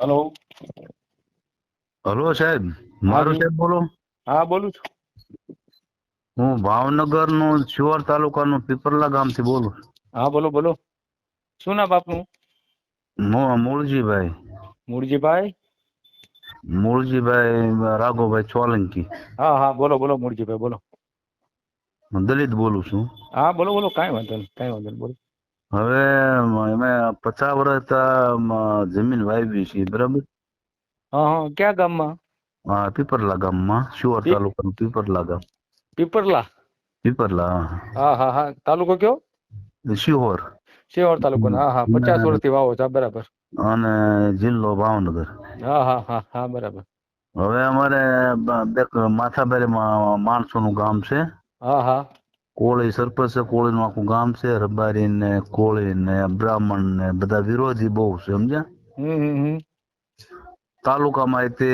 Hello. Hello સાહેબ મારું સાહેબ બોલો. હા બોલું છું. હું ભાવનગરનું શિવર તાલુકાનું પીપરલા ગામથી બોલું હા બોલો બોલો. શું નામ આપનું? મૂળજીભાઈ. મૂળજીભાઈ? મૂળજીભાઈ રાઘોભાઈ સોલંકી. હા હા બોલો બોલો મૂળજીભાઈ બોલો. હું દલિત બોલું છું. હા બોલો બોલો કાંઈ વાંધો નહીં કાંઈ વાંધો નહીં બોલો. હવે અમે પચાસ વર્ષ જમીન વાવી છે બરાબર? હા ક્યાં ગામમાં? હા પીપરલા ગામમાં શિવર તાલુકાનું પીપરલા ગામ. પીપરલા? પીપરલા હા. હા હા તાલુકો કયો? શિહોર. શિહોર તાલુકો હા હા પચાસ વર્ષથી વાવો છો બરાબર. અને જિલ્લો ભાવનગર. હા હા હા હા બરાબર. હવે અમારે બ- માણસો નું ગામ છે. હા હા. કોળી સરપંચ છે કોળીનું આખું ગામ છે રબારી ને કોળી ને બ્રાહ્મણ ને બધા વિરોધી બહુ છે સમજ્યા? તાલુકામાં તે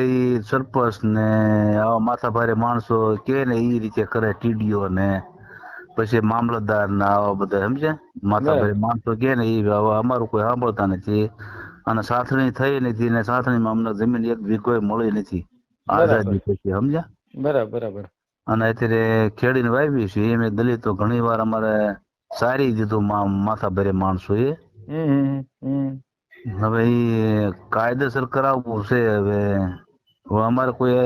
સરપંચ ને આવા માથાભારે માણસો કે ને એ રીતે કરે ટીડીઓ ને પછી મામલતદાર ને આવા બધા સમજ્યા? માથાભારે માણસો કે ને એ અમારું કોઈ સાંભળતા નથી. અને સાથણી થઈ નથી ને સાથણીમાં અમને જમીન એક વીઘોય મળી નથી. આઝાદી પછી સમજ્યા? બરાબર બરાબર. અને અત્યારે ખેડીને વાવી છે. એમ દલિતો ઘણી વાર અમારે સારી દીધું માથા ભરે માણસો એ. હવે એ કાયદેસર કરાવવું છે. હવે અમારે કોઈ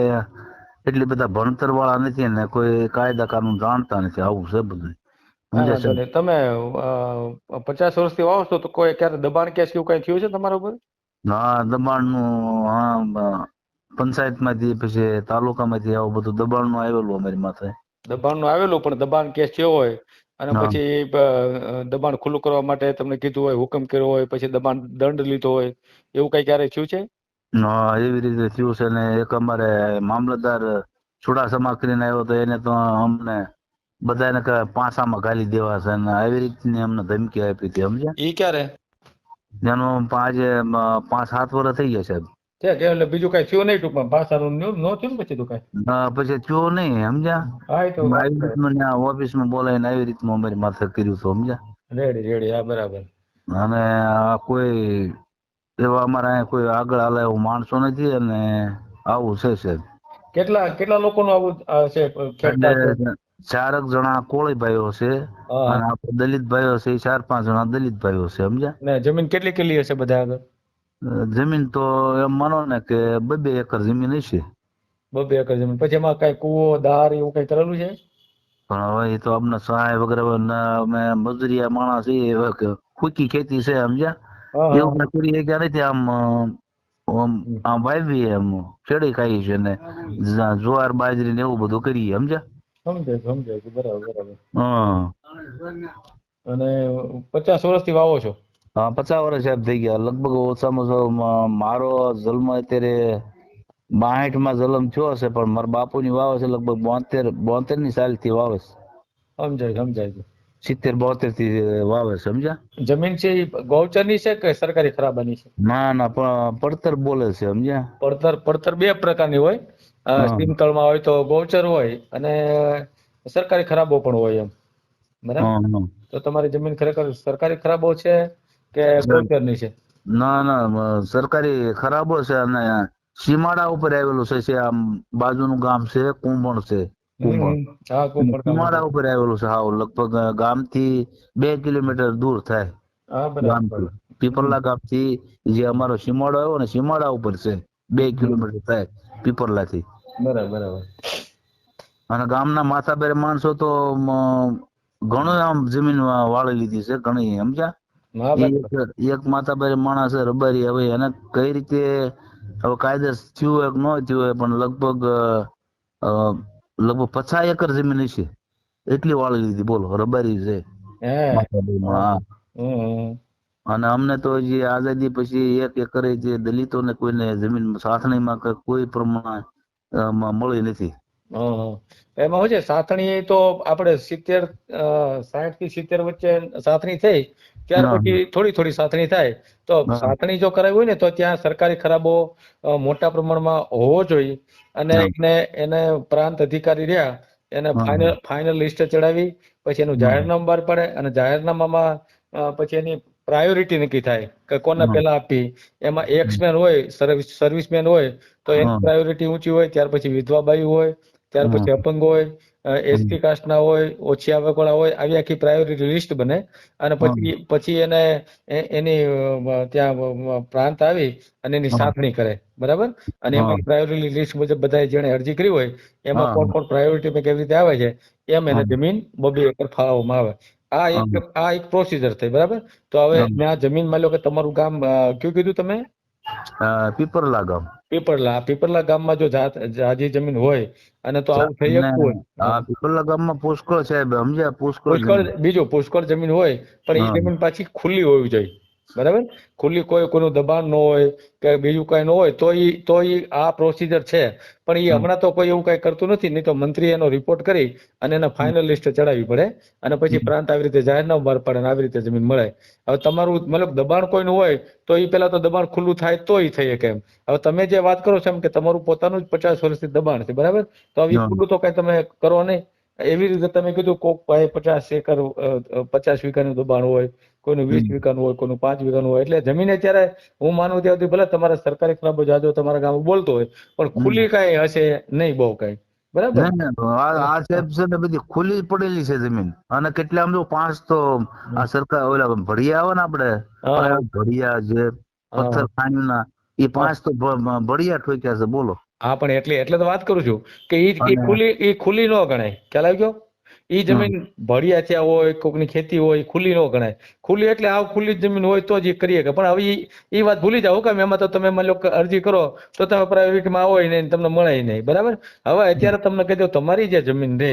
એટલી બધા ભણતર વાળા નથી ને કોઈ કાયદા કાનૂન જાણતા નથી. આવું છે બધું. તમે પચાસ વર્ષથી વાવો છો તો કોઈ ક્યારે દબાણ કેસ કેવું કઈ થયું છે તમારા ઉપર? દબાણનું હા પંચાયતમાંથી પછી તાલુકામાંથી આવું બધું દબાણનું આવેલું અમારી માથે. દબાણનું આવેલું પણ દબાણ કેસ થયો હોય અને પછી દબાણ ખુલ્લું કરવા માટે તમને કીધું હોય હુકમ કર્યો હોય પછી દબાણ દંડ લીધો હોય એવું કઈ ક્યારે થયું છે? હા એવી રીતે થયું છે ને એક અમારે મામલતદાર ચુડાસમા કરીને આવ્યો તો એને તો અમને બધાને પાસામાં ગાલી દેવા છે અને આવી રીતની અમને ધમકી આપી હતી સમજ્યા? એ ક્યારે? જેનું આજે પાંચ સાત વર્ષ થઈ ગયા સાહેબ છે કે એટલે બીજું કઈ થયું નહીં ટૂંકમાં? ભાષાનું નો નો થયું ને પછી તો કઈ? અ, પછી થયું નહીં સમજ્યા? હા એ તો આવી રીતનું ઓફિસમાં બોલાવીને આવી રીતનું અમારી માથે કર્યું સમજ્યા? રેડી રેડી હા બરાબર. અને આ કોઈ એવા અમારા અહીંયા કોઈ આગળ હાલે એવું માણસો નથી અને આવું છે સાહેબ કેટલા કેટલા લોકોનું આવું છે ચારક જણા કોળી ભાઈઓ છે અને દલિત ભાઈઓ છે ચાર પાંચ જણા દલિત ભાઈઓ છે સમજ્યા? જમીન કેટલી કેટલી હશે બધા આગળ? જમીન તો એમ માનો ને કે બે બે એકર જમીન હશે. બબે એકર જમીન. પછી એમાં કઈ કુવો દાર એવું કઈ કરેલું છે? પણ હવે એ તો અમને સહાય વગેરે અમે મજૂરિયા માણસ એ ખુકી ખેતી છે સમજ્યા એવું કરીએ ક્યાં નથી આમ આમ વાવીએ એમ ખેડી ખાઈએ છે ને જુવાર બાજરી ને એવું બધું કરીએ સમજ્યા સમજાય સમજાય બરાબર બરાબર. હા. અને પચાસ વર્ષથી વાવો છો? પચાસ વર્ષ સાહેબ થઈ ગયા. લગભગ ઓછામાં ઓછો મારો જન્મ અત્યારે બાસઠમાં જન્મ થયો હશે પણ મારા બાપુની વાવ છે લગભગ બોતેર બોતેરની સાલથી વાવે છે સમજાય સમજાય. સિત્તેર બોતેરથી વાવે છે સમજ્યા? જમીન છે એ ગૌચરની છે કે સરકારી ખરાબાની છે? ના ના પણ પડતર બોલે છે સમજ્યા? પડતર પડતર બે પ્રકારની હોય. સિમતળમાં હોય તો ગૌચર હોય અને સરકારી ખરાબો પણ હોય એમ. બરાબર. તો તમારી જમીન ખરેખર સરકારી ખરાબો છે કે ગૌચરની છે? ના ના સરકારી ખરાબો છે અને સીમાડા ઉપર આવેલું છે છે આમ બાજુનું ગામ છે કુંભણ છે સીમાડા ઉપર આવેલું છે હાવ લગભગ ગામથી બે કિલોમીટર દૂર થાય. પીપરલા ગામથી જે અમારો સીમાડો આવ્યો ને સીમાડા ઉપર છે બે કિલોમીટર થાય પીપરલા થી બરાબર બરાબર. અને ગામના માથાબેર માણસો તો ઘણું આમ જમીન વાળી લીધી છે ઘણી સમજ્યા? એક એક માણસ છે રબારી. હવે એને કઈ રીતે હવે કાયદે થયું હોય કે ન થયું હોય પણ લગભગ લગભગ પચાસ એકર જમીન હશે. એટલી વાળી લીધી બોલો રબારી છે. અને અમને તો જે આઝાદી પછી એક એકરે જે દલિતોને કોઈને જમીન સાથણીમાં કે કોઈ પ્રમાણે મળી નથી. એમાં હોય છે સાથણી તો આપણે સિત્તેર સાઠથી સિત્તેર વચ્ચે સાથણી થઈ ત્યાર પછી થોડી થોડી સાથણી થાય. તો સાથણી જો કરાવી હોય ને તો ત્યાં સરકારી ખરાબો મોટા પ્રમાણમાં હોવો જોઈએ. અને એને એને પ્રાંત અધિકારી રહ્યા એને. ફાઇનલ ફાઇનલ લિસ્ટ ચડાવી પછી એનું. જાહેરનામું બહાર પડે અને જાહેરનામામાં પછી એની પ્રાયોરિટી નક્કી થાય કે કોને. પહેલા આપી એમાં એક્સમેન હોય સર્વિસ સર્વિસમેન હોય તો એની પ્રાયોરિટી ઊંચી હોય ત્યાર પછી વિધવા બાઈ હોય ત્યાર પછી અપંગ હોય એસટી કાસ્ટના હોય ઓછી આવકવાળા હોય આવી આખી પ્રાયોરિટી લિસ્ટ બને. અને પછી પછી એને એની ત્યાં પ્રાંત આવી અને એની સાથણી કરે. બરાબર? અને એમાં પ્રાયોરિટી લિસ્ટ મુજબ બધા જેણે અરજી કરી હોય એમાં કોણ કોણ પ્રાયોરિટી કેવી રીતે આવે છે એમ એને જમીન બબે એકર ફાળવવામાં આવે. આ એક આ એક પ્રોસીજર થઈ બરાબર? તો હવે. ત્યાં જમીનમાં લો કે તમારું ગામ કયું કીધું તમે? પીપરલા ગામ. પીપરલા. પીપરલા ગામમાં જો જાજી જમીન હોય અને તો આવું થઈ શકતું હોય. પીપરલા ગામમાં પુષ્કળ સાહેબ સમજ્યા? પુષ્કળ બીજું પુષ્કળ જમીન હોય પણ એ જમીન પાછી ખુલ્લી હોવી જોઈએ. બરાબર? ખુલ્લી કોઈ કોઈનું દબાણ ન હોય કે બીજું કઈ ન હોય તો ઈ તો ઈ આ પ્રોસીજર છે. પણ એ હમણાં તો કોઈ એવું કઈ કરતું નથી નહીં તો મંત્રી એનો રિપોર્ટ કરી અને એને ફાઇનલ લિસ્ટ ચડાવવી પડે અને પછી પ્રાંત આવી રીતે જાહેરનામું બહાર પડે આવી રીતે જમીન મળે. હવે તમારું મતલબ દબાણ કોઈનું હોય તો એ પેલા તો દબાણ ખુલ્લું થાય તો એ થઈ શકે એમ. હવે તમે જે વાત કરો છો એમ કે તમારું પોતાનું જ પચાસ વર્ષથી દબાણ છે બરાબર? તો હવે ખુલ્લું તો કઈ તમે કરો નહીં. એવી રીતે તમે કીધું કોક પાસે પચાસ એકર પચાસ વીઘાનું દબાણ હોય કોઈનું વીસ. વીઘાનું હોય કોઈનું પાંચ વીઘાનું હોય એટલે જમીન અત્યારે હું માનું ત્યાં સુધી ભલે તમારા સરકારી ખરાબો જાજો તમારા ગામ બોલતો હોય પણ ખુલ્લી કાંઈ હશે નહીં બહુ કાંઈ. બરાબર? આ આ સાહેબ છે ને બધી ખુલ્લી પડેલી છે જમીન. અને કેટલા આમ જો પાંચ તો આ સરકાર ઓલા ભડિયા આવે ને આપડે. ભડિયા જે. પથ્થર ખાણીના એ પાંચ તો ભડિયા ઠોક્યા છે બોલો. હા પણ એટલે એટલે તો વાત કરું છું કે ઈ ખુલ્લી એ ખુલ્લી ન ગણાય. ખ્યાલ આવી ગયો? એ જમીન ભળિયા થયા હોય કોકની ખેતી હોય ખુલ્લી ન ગણાય. ખુલ્લી એટલે આવ ખુલ્લી જમીન હોય તો જ એ કરીએ કે પણ હવે ઈ વાત ભૂલી જાઓ કે એમાં તો તમે માની લો અરજી કરો તો તમે પ્રાઇવેટમાં આવો ને તમને મળે નહીં. બરાબર? હવે અત્યારે તમને કહી દઉં તમારી જે જમીન રહે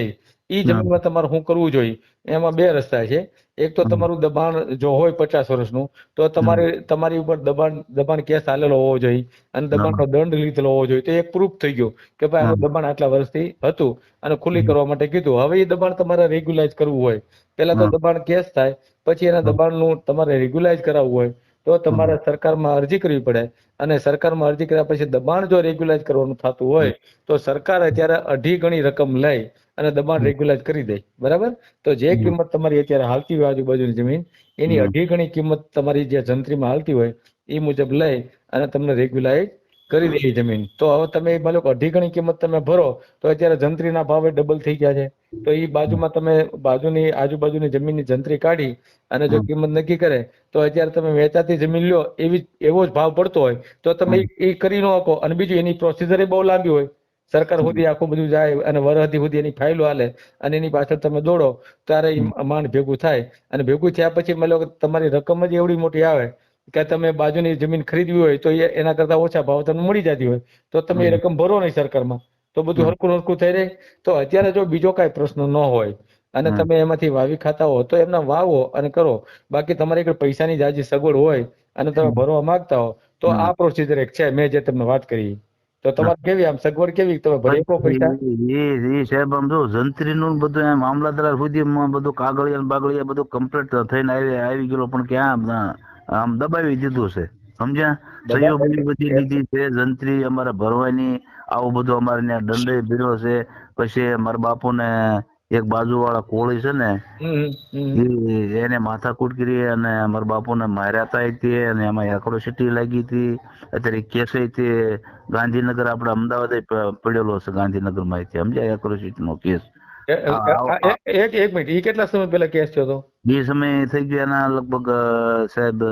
ઈ જમીનમાં તમારે શું કરવું જોઈએ? એમાં બે રસ્તા છે. એક તો તમારું દબાણ જો હોય પચાસ વર્ષનું તો તમારે તમારી ઉપર દબાણ દબાણ કેસ આલેલો હોવો જોઈએ અને દબાણનો દંડ લીધેલો હોવો જોઈએ. તો એક પ્રૂફ થઈ ગયું કે ભાઈ આ દબાણ આટલા વર્ષથી હતું અને ખુલ્લી કરવા માટે કીધું. હવે એ દબાણ તમારે રેગ્યુલાઇઝ કરવું હોય. પહેલા તો દબાણ કેસ થાય પછી એના દબાણનું તમારે રેગ્યુલાઇઝ કરાવવું હોય. તો તમારે સરકારમાં અરજી કરવી પડે. અને સરકારમાં અરજી કર્યા પછી દબાણ જો રેગ્યુલાઇઝ કરવાનું થતું હોય તો સરકાર અત્યારે અઢી ગણી રકમ લઈ અને દબાણ. રેગ્યુલાઇઝ કરી દે. બરાબર? તો જે કિંમત તમારી અત્યારે હાલતી હોય આજુબાજુની જમીન એની અઢી ગણી કિંમત તમારી જે જંત્રીમાં હાલતી હોય એ મુજબ લઈ અને તમને રેગ્યુલાઇઝ કરી દે જમીન. તો હવે તમે માનો કે અઢી ગણી કિંમત તમે ભરો તો અત્યારે જંત્રીના ભાવે ડબલ થઈ ગયા છે. તો એ બાજુમાં તમે બાજુની આજુબાજુની જમીનની જંત્રી કાઢી અને જો કિંમત નક્કી કરે તો અત્યારે તમે વેચાતી જમીન લ્યો એવી એવો જ ભાવ પડતો હોય. તો તમે એ કરી ન શકો. અને બીજું એની પ્રોસીજર બહુ લાંબી હોય. સરકાર સુધી આખું બધું જાય અને વરહદી સુધી એની ફાઇલો હાલે અને એની પાછળ તમે દોડો ત્યારે એ માંડ ભેગું થાય. અને ભેગું થયા પછી મતલબ કે તમારી રકમ જ એવડી મોટી આવે. કે તમે બાજુની જમીન ખરીદવી હોય તો એના કરતા ઓછા ભાવ તમને મળી જતી હોય. તો તમે એ રકમ ભરો નહીં સરકારમાં. તો બધું. હરખું હરખું થઈ રહે. તો અત્યારે જો બીજો કાંઈ પ્રશ્ન ન હોય અને તમે એમાંથી વાવી ખાતા હો તો એમના વાવો અને કરો. બાકી તમારે આગળ પૈસાની જાજી સગવડ હોય અને તમે ભરવા માંગતા હો તો આ પ્રોસીજર એક છે. મેં જે તમને વાત કરી. તો તમારે કેવી આમ સગવડ કેવી? તમે ભરી શકો પૈસા? એ એ સાહેબ આમ જો જંત્રી નું બધું એમ મામલતદાર સુધી બધું કાગળિયા બાગળિયા બધું કમ્પ્લીટ થઈને આવી આવી ગયેલો. પણ ક્યાં આમ- દબાવી દીધું છે. સમજ્યા? બધી લીધી છે. જંત્રી અમારે ભરવાની આવું બધું અમારે ત્યાં દંડે ભીડ્યો છે. પછી મારા બાપુને એક બાજુ વાળા કોળી છે ને એને માથાકૂટ કરી અને અમારા બાપુને માર્યા હતા તે અને એમાં એક્રોસિટી લાગી હતી. અત્યારે કેસ તે ગાંધીનગર આપણે અમદાવાદ પડેલો છે ગાંધીનગરમાં સમજ્યા? એક્રોસિટી નો કેસ એક એક મિનિટ. એ કેટલા સમય પહેલા કેસ થયો હતો? એ સમય થઈ ગયા એના લગભગ સાહેબ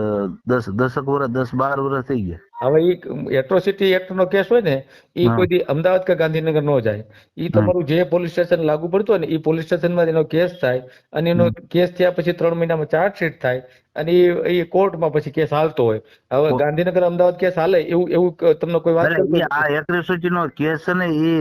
દસ દસક વર્ષ દસ બાર વર્ષ થઈ ગયા. હવે ઈ એટ્રોસિટી એક્ટ નો કેસ હોય ને એ કોઈ અમદાવાદ કે ગાંધીનગર નો જાય. એ તમારું જે પોલીસ સ્ટેશન લાગુ પડતું હોય ને એ પોલીસ સ્ટેશનમાં એનો કેસ થાય અને એનો કેસ થયા પછી ત્રણ મહિનામાં ચાર્જશીટ થાય અને એ એ કોર્ટમાં પછી કેસ હાલતો હોય. હવે ગાંધીનગર અમદાવાદ કેસ હાલે એવું એવું તમને કોઈ વાત આ એટ્રોસિટી નો કેસ છે ને એ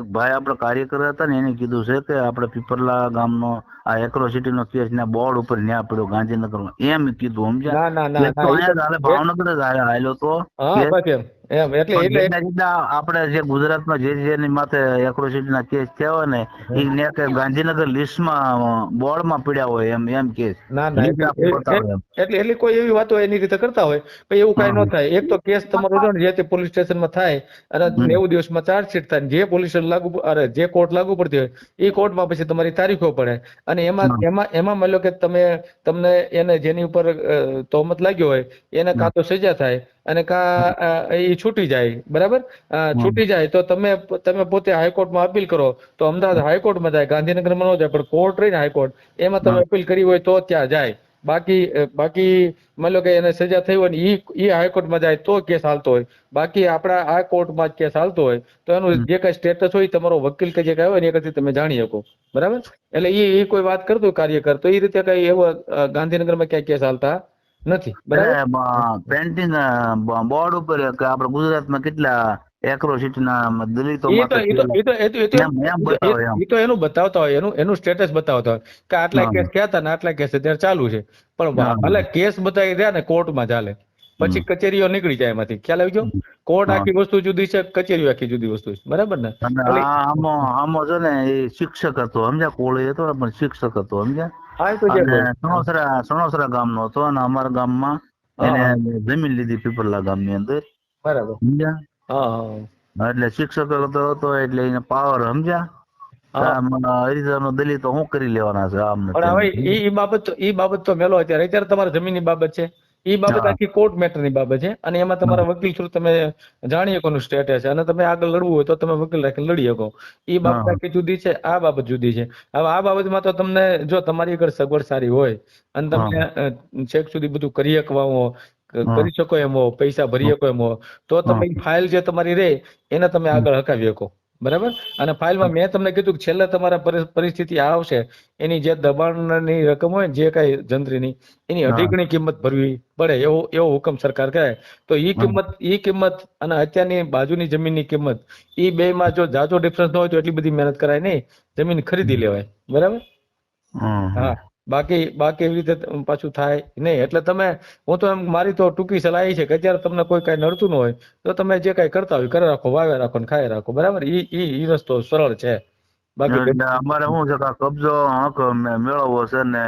એક ભાઈ આપણા કાર્યકર હતા ને એને કીધું છે કે આપણે પીપરલા ગામનો આ એક્રોસિટી નો કેસ ના બોર્ડ ઉપર ન્યા પડ્યો ગાંધીનગર એમ કીધું સમજ્યા? ભાવનગર જ આવેલો તો. એમ એટલે આપણે જે ગુજરાતમાં જે જેની માથે એક્રોસિટીના કેસ થયા હોય ને એ નેક ગાંધીનગર લિસ્ટમાં બોર્ડમાં પડ્યા હોય એમ એમ કેસ ના ના એટલે. એટલે કોઈ એવી વાતો એની રીતે કરતા હોય પણ એવું કાંઈ ન થાય. એક તો કેસ તમારો જો જે તે પોલીસ સ્ટેશનમાં થાય અને નેવું દિવસમાં ચાર્જશીટ થાય જે પોલીસ સ્ટેશન લાગુ અરે જે કોર્ટ લાગુ પડતી હોય એ કોર્ટમાં પછી તમારી તારીખો પડે. અને એમાં એમાં એમાં માની લો કે તમે તમને એને જેની ઉપર તોહમત લાગ્યો હોય એને કાં તો સજા થાય અને કા એ છૂટી જાય બરાબર? છૂટી જાય તો તમે તમે પોતે હાઈકોર્ટમાં અપીલ કરો તો અમદાવાદ હાઈકોર્ટમાં જાય ગાંધીનગરમાં ન જાય પણ કોર્ટ રહીને હાઈકોર્ટ એમાં તમે અપીલ કરી હોય તો ત્યાં જાય. બાકી બાકી માની લો કે એને સજા થઈ હોય ને ઈ ઈ હાઈકોર્ટમાં જાય તો કેસ હાલતો હોય. બાકી આપણા આ કોર્ટમાં જ કેસ હાલતો હોય તો એનું જે કઈ સ્ટેટસ હોય તમારો વકીલ કે જે કઈ હોય ને એ તમે જાણી શકો બરાબર? એટલે ઈ કોઈ વાત કરતું કાર્યકર તો એ રીતે કઈ એવો ગાંધીનગરમાં ક્યાંય કેસ હાલતા? નથી પેન્ટિંગ બોર્ડ ઉપર આપણે ગુજરાતમાં કેટલા એક્રોસિટીના દલિતો એ તો- એનું બતાવતા હોય એનું એનું સ્ટેટસ બતાવતા હોય કે આટલા કેસ થયા ને આટલા કેસ અત્યારે ચાલુ છે. પણ ભલે કેસ બતાવી રહ્યા ને કોર્ટમાં ચાલે પછી કચેરીઓ નીકળી જાય એમાંથી. ખ્યાલ આવી ગયો? કોર્ટ આખી વસ્તુ જુદી છે કચેરીઓ આખી જુદી વસ્તુ છે. બરાબર ને? આમાં આમો છે ને એ શિક્ષક હતો સમજ્યા કોળી હતો પણ શિક્ષક હતો સમજ્યા? સણોસરા સણોસરા ગામનો હતો અને અમારા ગામમાં એને જમીન લીધી પીપળલા ગામની અંદર. બરાબર. સમજ્યા? એટલે શિક્ષક હતો એટલે એને પાવર સમજ્યા? હરિજનો દલિતો શું કરી લેવાના છે આમ પણ હવે બાબત ઈ બાબત તો મેલો અત્યારે. અત્યારે તમારા જમીનની બાબત છે. ઈ બાબત આખી કોર્ટ મેટરની બાબત છે. અને એમાં તમારા વકીલ થ્રુ તમે જાણી શકો સ્ટેટસ છે. અને તમે આગળ લડવું હોય તો તમે વકીલ રાખીને લડી શકો. એ બાબત આખી જુદી છે આ બાબત જુદી છે. હવે આ બાબતમાં તો તમને જો તમારી આગળ સગવડ સારી હોય અને તમે અ, છેક સુધી બધું કરી શકવા હો. કરી શકો એમ હો પૈસા ભરી શકો એમ હો તો તમે ફાઇલ જે તમારી રહે એને તમે આગળ હકાવી શકો. બરાબર? અને ફાઇલમાં મેં તમને કીધું કે છેલ્લે તમારા પરિસ્થિતિ આવશે. એની જે દબાણની રકમ હોય જે કઈ જંત્રીની એની અઢીકણી કિંમત ભરવી પડે એવો એવો હુકમ સરકાર કહે તો ઈ કિંમત ઈ કિંમત અને અત્યારની બાજુની જમીનની કિંમત એ બે માં જો જાજો ડિફરન્સ ન હોય તો એટલી બધી મહેનત કરાય નહીં. જમીન ખરીદી લેવાય. બરાબર? હા. બાકી બાકી એવી રીતે પાછું થાય નહીં. એટલે તમે હું તો એમ મારી તો ટૂંકી સલાહ એ છે કે અત્યારે તમને કોઈ કઈ નડતું ન હોય તો તમે જે કઈ કરતા હોય કરે રાખો વાવે રાખો ને ખાઈ રાખો. બરાબર? ઈ ઈ ઈ રસ્તો સરળ છે. બાકી અમારે શું છે કે કબજો હક મેળવવો છે ને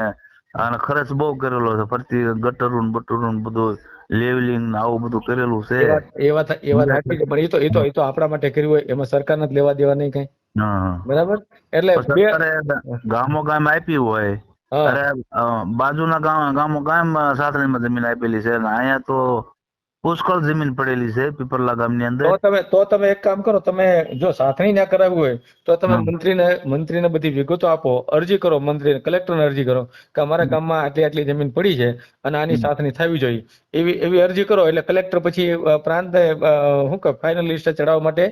અને ખર્ચ બહુ કરેલો છે. ફરતી ગટરું બટરું બધું લેવલિંગ ને આવું બધું કરેલું છે. એ વાત એ વાત એ સાચી છે પણ એ તો એ તો એ તો આપણા માટે કર્યું હોય એમાં સરકારને જ લેવા દેવા નહીં કઈ. બરાબર? એટલે ગામો ગામ આપી હોય અરે બાજુના ગામ ગામો ગામ સાથણીમાં જમીન આપેલી છે. અને અહીંયા તો પુષ્કળ જમીન પડેલી છે પીપરલા ગામની અંદર. તો તમે તો તમે એક કામ કરો તમે જો સાથણી ના કરાવવું હોય તો તમે મંત્રીને મંત્રીને બધી વિગતો આપો અરજી કરો મંત્રીને કલેક્ટરને અરજી કરો કે અમારા ગામમાં આટલી આટલી જમીન પડી છે અને આની સાથણી થવી જોઈએ. એવી એવી અરજી કરો એટલે કલેક્ટર પછી પ્રાંત શું કે ફાઇનલ લિસ્ટ ચડાવવા માટે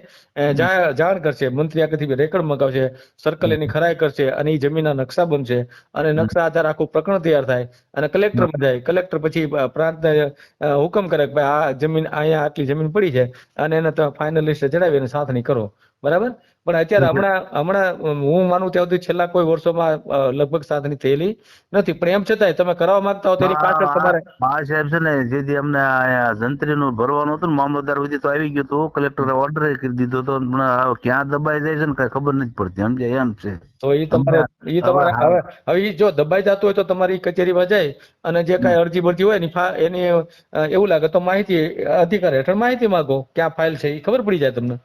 જાણ કરશે મંત્રી આગળથી રેકર્ડ મગાવશે સર્કલ એની ખરાઈ કરશે અને એ જમીનના નકશા બનશે અને નકશા આધાર આખું પ્રકરણ તૈયાર થાય અને કલેક્ટરમાં જાય કલેક્ટર પછી પ્રાંત પ્રાંતને હુકમ કરે કે ભાઈ આ જમીન અહીંયા આટલી જમીન પડી છે અને એને તમે ફાઇનલ લિસ્ટ ચડાવી અને સાથણી કરો. બરાબર? પણ અત્યારે હમણાં હમણાં હું માનું ત્યાં સુધી છેલ્લા કોઈ વર્ષોમાં લગભગ સાથણી થયેલી નથી. પણ એમ છતાંય તમે કરાવવા માંગતા હો તેની પાછળ તમારે હા સાહેબ છે ને જેથી અમને જંત્રી નું ભરવાનું હતું ને મામલતદાર સુધી તો આવી ગયું હતું. કલેક્ટરે ઓર્ડર કરી દીધો હતો. પણ ક્યાં દબાઈ જાય છે ને કઈ ખબર નથી પડતી. સમજે એમ છે. તો એ તમારે એ તમારે હવે હવે જો દબાઈ જતું હોય તો તમારી કચેરીમાં જાય અને જે કાંઈ અરજી બરજી હોય એની એની એવું લાગે તો માહિતી અધિકાર હેઠળ માહિતી માંગો ક્યાં ફાઇલ છે એ ખબર પડી જાય તમને.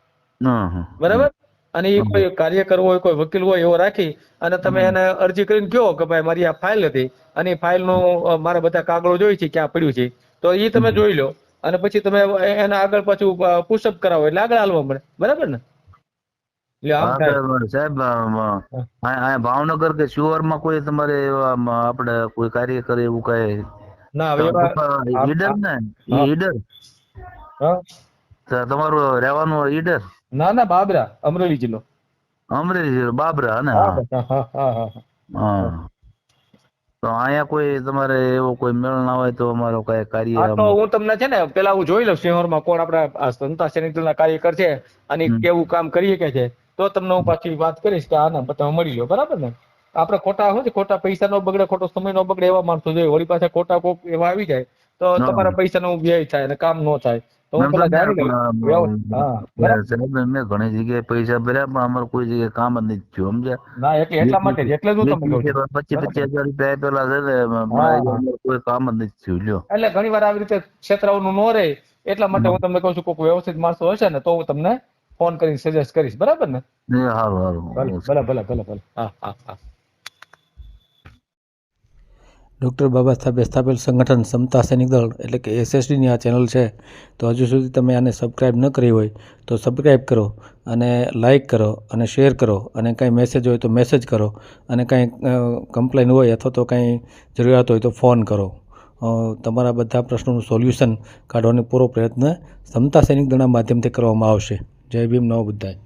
બરાબર? અને એ કોઈ કાર્યકર હોય કોઈ વકીલ હોય એવો રાખી અને તમે એને અરજી કરીને કહો કે ભાઈ મારી આ ફાઇલ હતી અને એ ફાઇલનું અ, મારે બધા કાગળો જોઈ છે ક્યાં પડ્યું છે. તો એ તમે જોઈ લો અને પછી તમે એના આગળ પાછું પુશઅપ કરાવો એટલે આગળ હાલવા મળે. બરાબર ને? સાહેબ, ભાવનગર કે શિહોરમાં કોઈ તમારે આપડે આપણે કોઈ કાર્ય કરે એવું કઈ ના હવે ઈડર ને. ઈડર હા? તમારું રહેવાનું ઈડર ના ના બાબરા અમરેલી જિલ્લો અમરેલી જિલ્લો બાબરા ને હા. તો અહીંયા કોઈ તમારે એવો કોઈ મેળ ના હોય તો અમારો કઈ કાર્ય હા તો હું તમને છે ને પેલા હું જોઈ લઉં સિંહોરમાં કોણ આપણા આ સેનિટલ ના કાર્યકર છે અને. કેવું કામ કરી શકે છે તો તમને હું પાછી વાત કરીશ કે આના તમે મળી લો બરાબર ને આપણે ખોટા હોય છે ખોટા પૈસા નો બગડે ખોટો સમય નો બગડે એવા માણસો જોઈએ. વળી પાછા ખોટા કોક એવા આવી જાય તો તમારા તમારા પૈસાનો વ્યય થાય અને કામ નો થાય. તો હું પેલા જાણી લઈશ મેં- વ્યવ- હા બરાબર. સાહેબ મેં ઘણી જગ્યાએ પૈસા ભર્યા પણ અમારે કોઈ જગ્યાએ કામ જ નથી થયું સમજ્યા? ના એટલે એટલા માટે એટલે જ હું તમને કહું પચીસ પચીસ હજાર રૂપિયા આપેલા છે ને કોઈ કામ જ નથી થયું લ્યો. એટલે ઘણી વાર આવી રીતે ક્ષેત્રનું નો રહે એટલા માટે હું તમને કહું છું કોઈક વ્યવસ્થિત માણસો હશે ને તો હું તમને ફોન કરીને સજેસ્ટ કરીશ. બરાબર ને? સારું સારું ભલે ભલે ભલે ભલે. હા હા હા. ડૉક્ટર બાબા સાહેબે સ્થાપેલ સંગઠન સમતા સૈનિક દળ એટલે કે એસએસડીની આ ચેનલ છે, તો હજુ સુધી તમે આને સબસ્ક્રાઈબ ન કરી હોય તો સબસ્ક્રાઈબ કરો અને લાઇક કરો અને શેર કરો અને કાંઈ મેસેજ હોય તો મેસેજ કરો અને કાંઈ કમ્પ્લેન હોય અથવા તો કાંઈ જરૂરિયાત હોય તો ફોન કરો. તમારા બધા પ્રશ્નોનું સોલ્યુશન કાઢવાનો પૂરો પ્રયત્ન સમતા સૈનિક દળના માધ્યમથી કરવામાં આવશે. જય ભીમ નવ બુદ્ધાય.